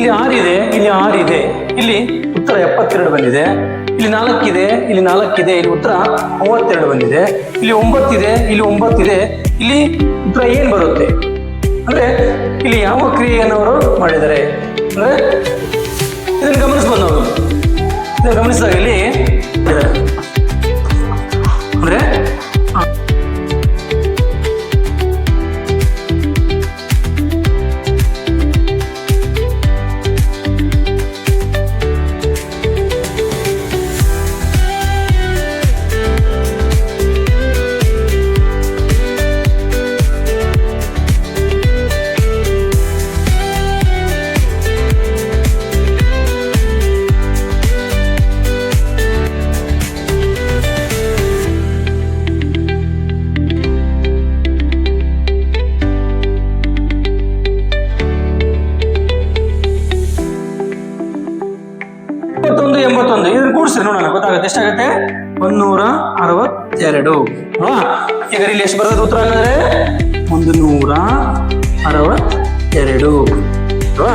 ಇಲ್ಲಿ ಆರಿದೆ ಇಲ್ಲಿ ಆರಿದೆ ಇಲ್ಲಿ ಉತ್ತರ ಎಪ್ಪತ್ತೆರಡು ಬಂದಿದೆ, ಇಲ್ಲಿ ನಾಲ್ಕಿದೆ ಇಲ್ಲಿ ನಾಲ್ಕಿದೆ ಇಲ್ಲಿ ಉತ್ತರ ಮೂವತ್ತೆರಡು ಬಂದಿದೆ, ಇಲ್ಲಿ ಒಂಬತ್ತಿದೆ ಇಲ್ಲಿ ಒಂಬತ್ತಿದೆ ಇಲ್ಲಿ ಉತ್ತರ ಏನ್ ಬರುತ್ತೆ? ಅಂದ್ರೆ ಇಲ್ಲಿ ಯಾವ ಕ್ರಿಯೆಯನ್ನು ಅವರು ಮಾಡಿದ್ದಾರೆ? ಅಂದ್ರೆ ಇದನ್ನು ಗಮನಿಸ್ಬೋದು ನಾವು. ಇದನ್ನು ಗಮನಿಸಿದಾಗ ಇಲ್ಲಿ ಎಂಬತ್ತೊಂದು. ಇದನ್ನು ಕೂಡಿಸ್ರಿ ನೋಡೋಣ, ಗೊತ್ತಾಗುತ್ತೆ? ಎಷ್ಟಾಗುತ್ತೆ? ಒಂದೂರ ಅರವತ್ತೆರಡು. ಈಗ ಇಲ್ಲಿ ಎಷ್ಟು ಬರೋದು ಉತ್ತರ ಅಂದರೆ ಒಂದು ನೂರ